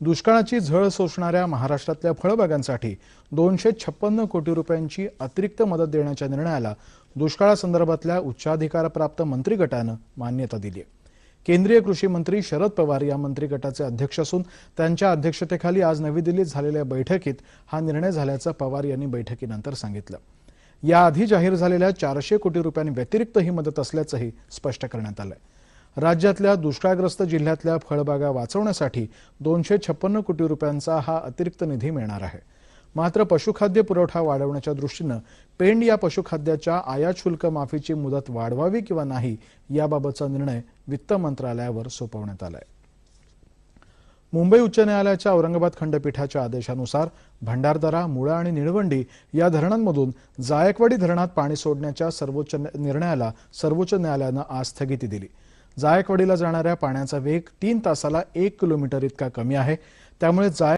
दुष्काळाची झळ सोसणाऱ्या महाराष्ट्रातल्या फळबागांसाठी दोनशे छप्पन्न कोटी रुपयांची अतिरिक्त मदत देण्याच्या निर्णयाला दुष्काळासंदर्भातल्या उच्चाधिकारप्राप्त मंत्री गटानं मान्यता दिली आहे. केंद्रीय कृषी मंत्री शरद पवार या मंत्री गटाचे अध्यक्ष असून त्यांच्या अध्यक्षतेखाली आज नवी दिल्लीत झालेल्या बैठकीत हा निर्णय झाल्याचं पवार यांनी बैठकीनंतर सांगितलं. याआधी जाहीर झालेल्या चारशे कोटी रुपयांव्यतिरिक्त ही मदत असल्याचंही स्पष्ट करण्यात आलंय. राज्यातल्या दुष्काळग्रस्त जिल्ह्यातल्या फळबागा वाचवण्यासाठी दोनशे छप्पन्न कोटी रुपयांचा हा अतिरिक्त निधी मिळणार आहे. मात्र पशुखाद्य पुरवठा वाढवण्याच्या दृष्टीनं पेंड या पशुखाद्याच्या आयात शुल्क माफीची मुदत वाढवावी किंवा नाही याबाबतचा निर्णय वित्त मंत्रालयावर सोपवण्यात आलाय. मुंबई उच्च न्यायालयाच्या औरंगाबाद खंडपीठाच्या आदेशानुसार भंडारदरा मुळा आणि निळवंडी या धरणांमधून जायकवाडी धरणात पाणी सोडण्याच्या सर्वोच्च निर्णयाला सर्वोच्च न्यायालयानं आज स्थगिती दिली. जायकवाडीला जाणाऱ्या पाण्याचा वेग तीन तासाला एक किलोमीटर इतका कमी आहे. त्यामुळे जाय